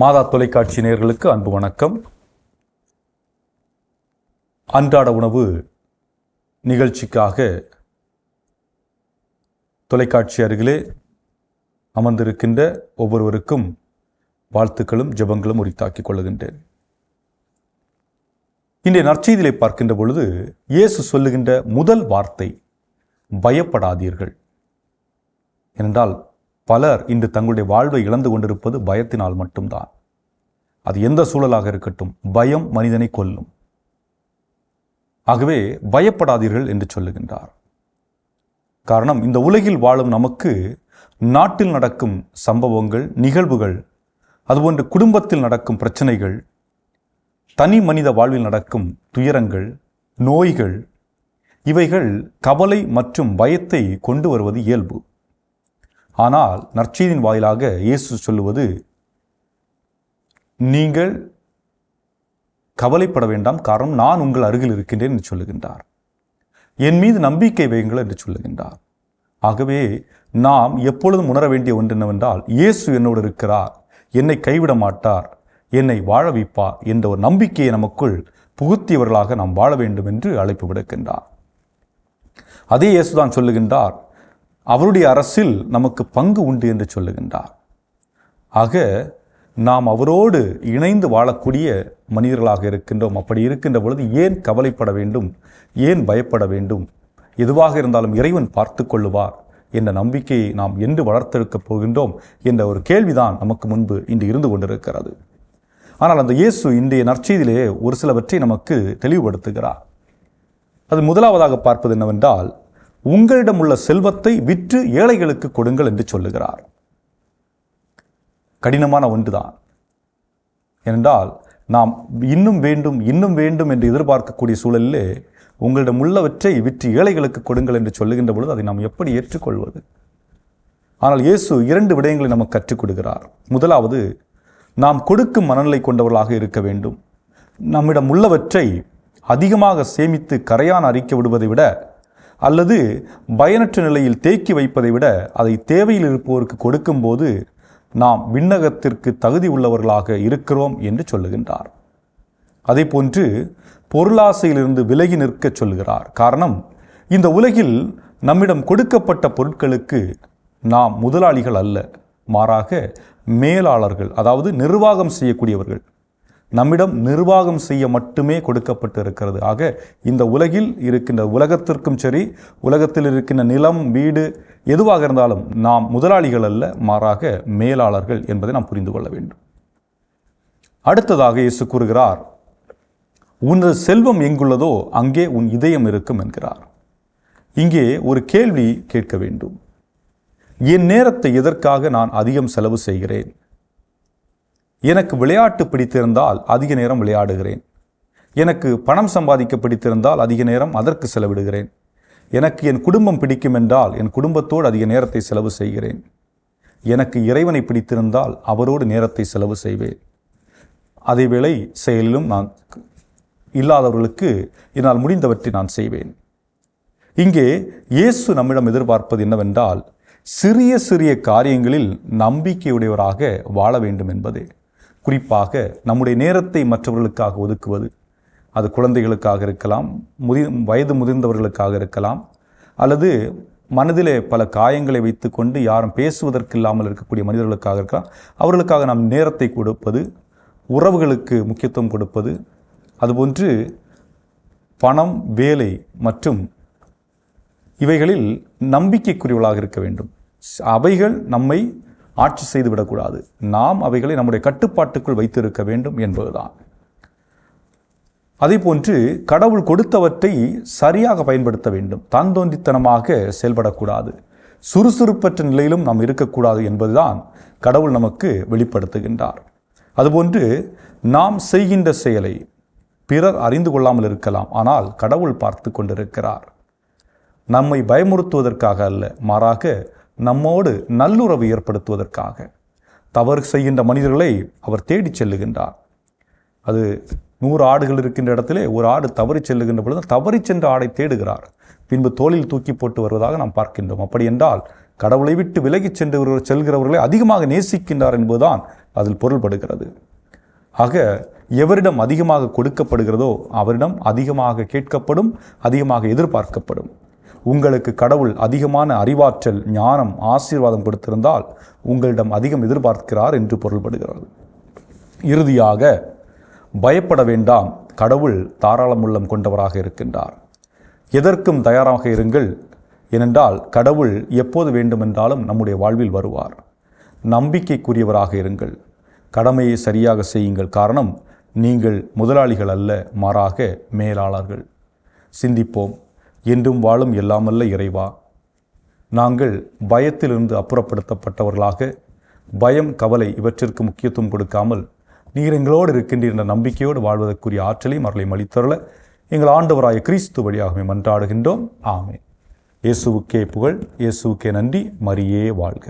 மாதா தொலைக்காட்சி நேர்களுக்கு அன்பு வணக்கம். அன்றாட உணவு நிகழ்ச்சிக்காக தொலைக்காட்சி அருகிலே அமர்ந்திருக்கின்ற ஒவ்வொருவருக்கும் வாழ்த்துக்களும் ஜெபங்களும் உரித்தாக்கிக் கொள்ளுகின்றேன். இன்றைய நற்செய்தியிலே பார்க்கின்ற பொழுது இயேசு சொல்லுகின்ற முதல் வார்த்தை பயப்படாதீர்கள். ஏனென்றால் பலர் இன்று தங்களுடைய வாழ்வை இழந்து கொண்டிருப்பது பயத்தினால் மட்டும்தான். அது எந்த சூழலாக இருக்கட்டும் பயம் மனிதனை கொல்லும். ஆகவே பயப்படாதீர்கள் என்று சொல்லுகின்றார். காரணம் இந்த உலகில் வாழும் நமக்கு நாட்டில் நடக்கும் சம்பவங்கள் நிகழ்வுகள் அதுபோன்று குடும்பத்தில் நடக்கும் பிரச்சனைகள் தனி மனித வாழ்வில் நடக்கும் துயரங்கள் நோய்கள் இவைகள் கவலை மற்றும் பயத்தை கொண்டு வருவது இயல்பு. ஆனால் நற்செய்தியின் வாயிலாக இயேசு சொல்லுவது நீங்கள் கவலைப்பட வேண்டாம். காரணம் நான் உங்கள் அருகில் இருக்கின்றேன் என்று சொல்லுகின்றார். என் மீது நம்பிக்கை வையுங்கள் என்று சொல்லுகின்றார். ஆகவே நாம் எப்பொழுதும் உணர வேண்டிய ஒன்று என்னவென்றால் இயேசு என்னோடு இருக்கிறார் என்னை கைவிட மாட்டார் என்னை வாழ வைப்பார் என்ற ஒரு நம்பிக்கையை நமக்குள் புகுத்தியவர்களாக நாம் வாழ வேண்டும் என்று அழைப்பு விடுக்கின்றார். அதே இயேசுதான் சொல்லுகின்றார் அவருடைய அரசில் நமக்கு பங்கு உண்டு என்று சொல்லுகின்றார். ஆக நாம் அவரோடு இணைந்து வாழக்கூடிய மனிதர்களாக இருக்கின்றோம். அப்படி இருக்கின்ற பொழுது ஏன் கவலைப்பட வேண்டும்? ஏன் பயப்பட வேண்டும்? எதுவாக இருந்தாலும் இறைவன் பார்த்து கொள்ளுவார் என்ற நம்பிக்கையை நாம் என்று வளர்த்தெடுக்கப் போகின்றோம் என்ற ஒரு கேள்விதான் நமக்கு முன்பு இன்று இருந்து கொண்டிருக்கிறது. ஆனால் அந்த இயேசு இன்றைய நற்செய்தியிலே ஒரு சிலவற்றை நமக்கு தெளிவுபடுத்துகிறார். அது முதலாவதாக பார்ப்பது என்னவென்றால் உங்களிடம் உள்ள செல்வத்தை விற்று ஏழைகளுக்கு கொடுங்கள் என்று சொல்லுகிறார். கடினமான ஒன்று தான் ஏனென்றால் நாம் இன்னும் வேண்டும் இன்னும் வேண்டும் என்று எதிர்பார்க்கக்கூடிய சூழலிலே உங்களிடம் உள்ளவற்றை விற்று ஏழைகளுக்கு கொடுங்கள் என்று சொல்லுகின்ற பொழுது அதை நாம் எப்படி ஏற்றுக்கொள்வது? ஆனால் இயேசு இரண்டு விடயங்களை நமக்கு கற்றுக் கொடுக்கிறார். முதலாவது நாம் கொடுக்கும் மனநிலை கொண்டவர்களாக இருக்க வேண்டும். நம்மிடம் உள்ளவற்றை அதிகமாக சேமித்து கரையான் அறிக்க விடுவதை விட அல்லது பயனற்ற நிலையில் தேக்கி வைப்பதை விட அதை தேவையில் இருப்போருக்கு கொடுக்கும்போது நாம் விண்ணகத்திற்கு தகுதி உள்ளவர்களாக இருக்கிறோம் என்று சொல்லுகின்றார். அதே போன்று பொருளாசையிலிருந்து விலகி நிற்கச் சொல்கிறார் காரணம் இந்த உலகில் நம்மிடம் கொடுக்கப்பட்ட பொருட்களுக்கு நாம் முதலாளிகள் அல்ல மாறாக மேலாளர்கள் அதாவது நிர்வாகம் செய்யக்கூடியவர்கள். நம்மிடம் நிர்வாகம் செய்ய மட்டுமே கொடுக்கப்பட்டு இருக்கிறது ஆக இந்த உலகில் இருக்கின்ற உலகத்திற்கும் சரி உலகத்தில் இருக்கின்ற நிலம் வீடு எதுவாக இருந்தாலும் நாம் முதலாளிகள் அல்ல மாறாக மேலாளர்கள் என்பதை நாம் புரிந்து கொள்ள வேண்டும். அடுத்ததாக இயேசு கூறுகிறார் உனது செல்வம் எங்குள்ளதோ அங்கே உன் இதயம் இருக்கும் என்கிறார். இங்கே ஒரு கேள்வி கேட்க வேண்டும். என் நேரத்தை எதற்காக நான் அதிகம் செலவு செய்கிறேன்? எனக்கு விளையாட்டு பிடித்திருந்தால் அதிக நேரம் விளையாடுகிறேன். எனக்கு பணம் சம்பாதிக்க பிடித்திருந்தால் அதிக நேரம் அதற்கு செலவிடுகிறேன். எனக்கு என் குடும்பம் பிடிக்கும் என்றால் என் குடும்பத்தோடு அதிக நேரத்தை செலவு செய்கிறேன். எனக்கு இறைவனை பிடித்திருந்தால் அவரோடு நேரத்தை செலவு செய்வேன். அதேவேளை செயலிலும் நான் இல்லாதவர்களுக்கு என்னால் முடிந்தவற்றை நான் செய்வேன். இங்கே இயேசு நம்மிடம் எதிர்பார்ப்பது என்னவென்றால் சிறிய சிறிய காரியங்களில் நம்பிக்கையுடையவராக வாழ வேண்டும் என்பதே. குறிப்பாக நம்முடைய நேரத்தை மற்றவர்களுக்காக ஒதுக்குவது அது குழந்தைகளுக்காக இருக்கலாம் முதி வயது முதிர்ந்தவர்களுக்காக இருக்கலாம் அல்லது மனதிலே பல காயங்களை வைத்துக்கொண்டு யாரும் பேசுவதற்கு இல்லாமல் இருக்கக்கூடிய மனிதர்களுக்காக இருக்கலாம். அவர்களுக்காக நாம் நேரத்தை கொடுப்பது உறவுகளுக்கு முக்கியத்துவம் கொடுப்பது அதுபோன்று பணம் வேலை மற்றும் இவைகளில் நம்பிக்கைக்குரியவளாக இருக்க வேண்டும். அவைகள் நம்மை ஆட்சி செய்து விடக்கூடாது நாம் அவைகளை நம்முடைய கட்டுப்பாட்டுக்குள் வைத்திருக்க வேண்டும் என்பதுதான். அதேபோன்று கடவுள் கொடுத்தவற்றை சரியாக பயன்படுத்த வேண்டும். தான் தோன்றித்தனமாக செயல்படக்கூடாது. சுறுசுறுப்பற்ற நிலையிலும் நாம் இருக்கக்கூடாது என்பதுதான் கடவுள் நமக்கு வெளிப்படுத்துகின்றார். அதுபோன்று நாம் செய்கின்ற செயலை பிறர் அறிந்து கொள்ளாமல் இருக்கலாம். ஆனால் கடவுள் பார்த்து கொண்டிருக்கிறார். நம்மை பயமுறுத்துவதற்காக அல்ல மாறாக நம்மோடு நல்லுறவு ஏற்படுத்துவதற்காக. தவறு செய்கின்ற மனிதர்களை அவர் தேடிச் செல்லுகின்றார். அது நூறு ஆடுகள் இருக்கின்ற இடத்திலே ஒரு ஆடு தவறி செல்லுகின்ற பொழுது தவறி சென்ற ஆடை தேடுகிறார். பின்பு தோளில் தூக்கி போட்டு வருவதாக நாம் பார்க்கின்றோம். அப்படி என்றால் கடவுளை விட்டு விலகிச் சென்று செல்கிறவர்களை அதிகமாக நேசிக்கின்றார் என்பதுதான் அதில் பொருள்படுகிறது. ஆக எவரிடம் அதிகமாக கொடுக்கப்படுகிறதோ அவரிடம் அதிகமாக கேட்கப்படும் அதிகமாக எதிர்பார்க்கப்படும். உங்களுக்கு கடவுள் அதிகமான அறிவாற்றல் ஞானம் ஆசீர்வாதம் கொடுத்திருந்தால் உங்களிடம் அதிகம் எதிர்பார்க்கிறார் என்று பொருள்படுகிறது. இறுதியாக பயப்பட வேண்டாம். கடவுள் தாராளமுள்ளம் கொண்டவராக இருக்கின்றார். எதற்கும் தயாராக இருங்கள். ஏனென்றால் கடவுள் எப்போது வேண்டுமென்றாலும் நம்முடைய வாழ்வில் வருவார். நம்பிக்கைக்குரியவராக இருங்கள். கடமையை சரியாக செய்யுங்கள். காரணம் நீங்கள் முதலாளிகள் அல்ல மாறாக மேலாளர்கள். சிந்திப்போம். என்றும் வாழும் எல்லாமல்ல இறைவா. நாங்கள் பயத்திலிருந்து அப்புறப்படுத்தப்பட்டவர்களாக பயம் கவலை இவற்றிற்கு முக்கியத்துவம் கொடுக்காமல் நீர் எங்களோடு இருக்கின்ற என்ற நம்பிக்கையோடு வாழ்வதற்குரிய ஆற்றலையும் அருளையும் அளித்தருள எங்கள் ஆண்டவராய கிறிஸ்து வழியாகவே மன்றாடுகின்றோம். ஆமே இயேசுவுக்கே புகழ் இயேசுவுக்கே நன்றி மரியே வாழ்க.